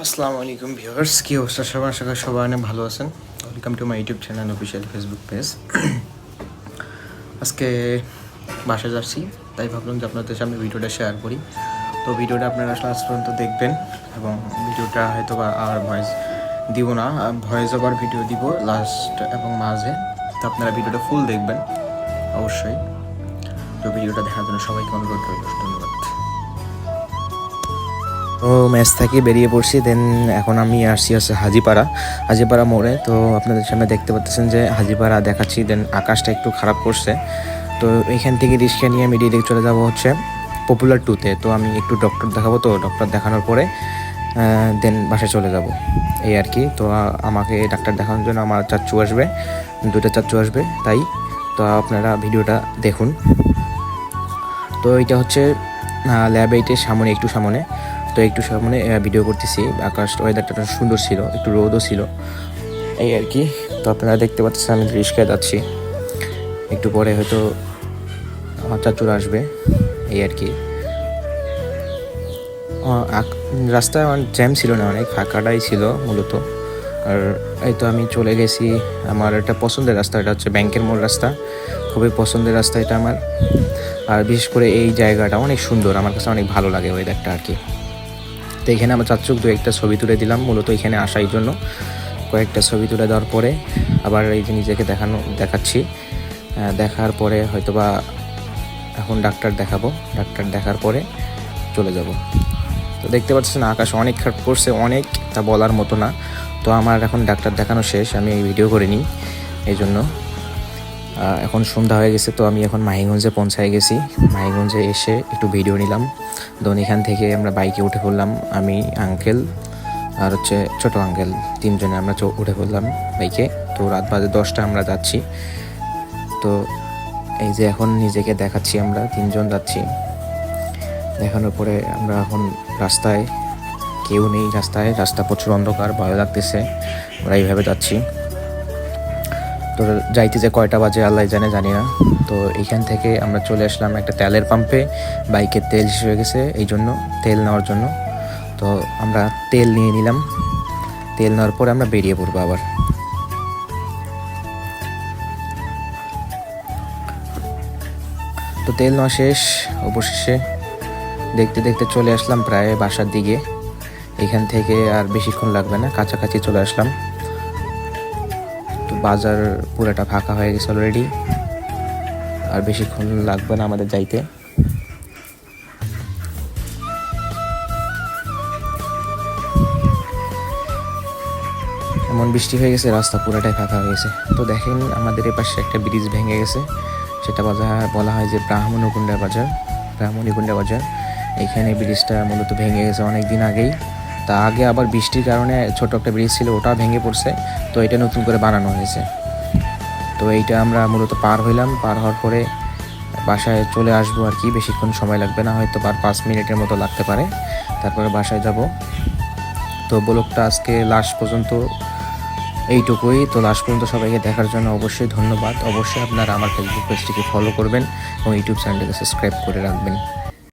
আসসালামু আলাইকুম ভিউয়ার্স, কী অবস্থা সবার? আশা করি সবাই অনেক ভালো আছেন। Welcome to my YouTube channel official Facebook page আজকে বাসায় যাচ্ছি, তাই ভাবলাম যে আপনাদের সামনে ভিডিওটা শেয়ার করি। তো ভিডিওটা আপনারা আসলে আজ পর্যন্ত দেখবেন এবং ভিডিওটা হয়তো বা আর ভয়েস দিব না। ভয়েস ওভার ভিডিও দিব লাস্ট এবং মাঝে। তো আপনারা ভিডিওটা ফুল দেখবেন, অবশ্যই। তো ভিডিওটা দেখার জন্য সবাইকে অনুরোধ রইল। তো ম্যাচ থেকে বেরিয়ে পড়ছি দেন এখন আমি আসছি আছে হাজিপাড়া। হাজিপাড়া মোড়ে, তো আপনাদের সামনে দেখতে পাচ্ছেন যে হাজিপাড়া দেখাচ্ছি দেন আকাশটা একটু খারাপ করছে। তো এখান থেকে রিক্সা নিয়ে আমি ডিরেক্ট চলে যাব হচ্ছে পপুলার টুতে তো। আমি একটু ডক্টর দেখাবো, তো ডক্টর দেখানোর পরে দেন বাসায় চলে যাব। এই আর কি। তো আমাকে ডাক্তার দেখানোর জন্য আমার চাচ্চু আসবে দুটো চাচ্চু আসবে, তাই। তো আপনারা ভিডিওটা দেখুন। তো এটা হচ্ছে ল্যাব এইটের সামনে, একটু সামনে। তো একটু আহ, ভিডিও করতেছি। আকাশ ওয়েদারটা সুন্দর ছিল একটু রোদও ছিল। এই আর কি। তো আপনারা দেখতে পাচ্ছেন আমি রিস্কায় যাচ্ছি। একটু পরে হয়তো আমার চাচুর আসবে। এই আর কি। রাস্তায় আমার জ্যাম ছিল না অনেক ফাঁকাটাই ছিল মূলত। আর এই তো আমি চলে গেছি। আমার একটা পছন্দের রাস্তা এটা হচ্ছে ব্যাংকের মোড় রাস্তা। খুবই পছন্দের রাস্তা এটা আমার। আর বিশেষ করে এই জায়গাটা অনেক সুন্দর আমার কাছে অনেক ভালো লাগে ওয়েদারটা আর কি। তো এখানে আমার চাচুক দু একটা ছবি তুলে দিলাম, মূলত এখানে আসার জন্য। কয়েকটা ছবি তুলে দেওয়ার পরে আবার এই যে নিজেকে দেখানো, দেখাচ্ছি। দেখার পরে হয়তোবা এখন ডাক্তার দেখাবো। ডাক্তার দেখার পরে চলে যাব। তো দেখতে পাচ্ছেন আকাশ অনেক খারাপ করছে, অনেক তা বলার মতো না। তো আমার এখন ডাক্তার দেখানো শেষ, আমি এই ভিডিও করে নিই এই জন্য এখন সন্ধ্যা হয়ে গেছে, তো আমি এখন মাহিগঞ্জে পৌঁছায় গেছি। মাহিগঞ্জে এসে একটু ভিডিও নিলাম। দেন এখান থেকে আমরা বাইকে উঠে পড়লাম। আমি আঙ্কেল আর হচ্ছে ছোট আঙ্কেল তিনজনে আমরা উঠে পড়লাম বাইকে তো রাত বাজে দশটা আমরা যাচ্ছি। তো এই যে এখন নিজেকে দেখাচ্ছি আমরা, তিনজন যাচ্ছি। দেখানোর পরে আমরা এখন রাস্তায় কেউ নেই রাস্তায়। রাস্তা প্রচুর অন্ধকার ভালো লাগতেছে। আমরা এইভাবে যাচ্ছি। তো যাইতে যে কয়টা বাজে আল্লাহ জানে, জানি না। তো এইখান থেকে আমরা চলে আসলাম একটা তেলের পাম্পে। বাইকের তেল শেষ হয়ে গেছে, এই জন্য, তেল নেওয়ার জন্য। তো আমরা তেল নিয়ে নিলাম। তেল নেওয়ার পরে আমরা বেরিয়ে পড়ব আবার। তো তেল নেওয়া শেষ, অবশেষে দেখতে দেখতে চলে আসলাম প্রায় বাসার দিকে। এখান থেকে আর বেশিক্ষণ লাগবে না, কাছাকাছি চলে আসলাম। বাজার পুরোটা ফাঁকা হয়ে গেছে অলরেডি আর বেশিক্ষণ লাগবে না আমাদের যাইতে। এমন বৃষ্টি হয়ে গেছে, রাস্তা পুরোটাই ফাঁকা হয়ে গেছে। তো দেখেন আমাদের এপাশে একটা ব্রিজ ভেঙে গেছে। সেটা বাজার বলা হয় যে ব্রাহ্মণকুণ্ডা বাজার, ব্রাহ্মণীকুণ্ডা বাজার। এখানে ব্রিজটা মূলত ভেঙে গেছে অনেক দিন আগেই। তা আগে আবার বৃষ্টির কারণে ছোট একটা ব্রিজ ছিল, ওটা ভেঙে পড়ছে। তো এটা নতুন করে বানানো হয়েছে। তো এইটা আমরা মূলত পার হইলাম। পার হওয়ার পরে বাসায় চলে আসব আর কি। বেশিক্ষণ সময় লাগবে না, হয়তো পার পাঁচ মিনিটের মতো লাগতে পারে। তারপরে বাসায় যাব। তো ব্লগটা আজকে লাস্ট পর্যন্ত এইটুকুই। তো লাস্ট পর্যন্ত সবাইকে দেখার জন্য অবশ্যই ধন্যবাদ। অবশ্যই আপনারা আমার ফেসবুক পেজটিকে ফলো করবেন এবং ইউটিউব চ্যানেলটিকে সাবস্ক্রাইব করে রাখবেন।